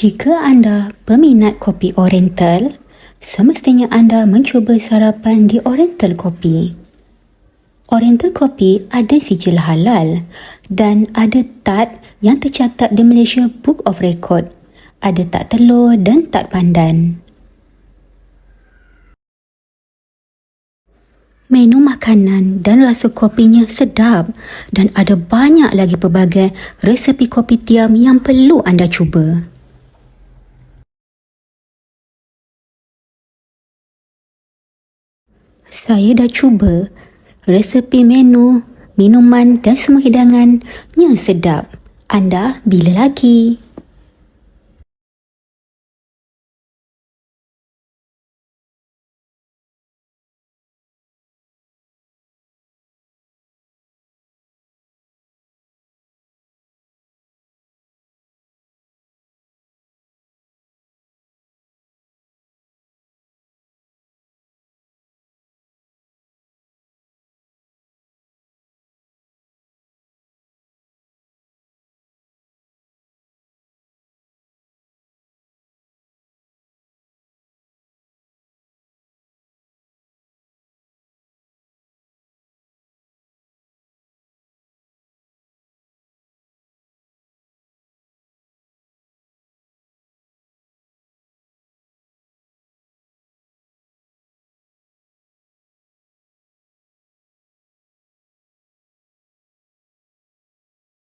Jika anda peminat kopi Oriental, semestinya anda mencuba sarapan di Oriental Kopi. Oriental Kopi ada sijil halal dan ada tad yang tercatat di Malaysia Book of Record. Ada tad telur dan tad pandan. Menu makanan dan rasa kopinya sedap dan ada banyak lagi pelbagai resepi kopi tiam yang perlu anda cuba. Saya dah cuba resepi menu, minuman dan semua hidangannya sedap. Anda bila lagi?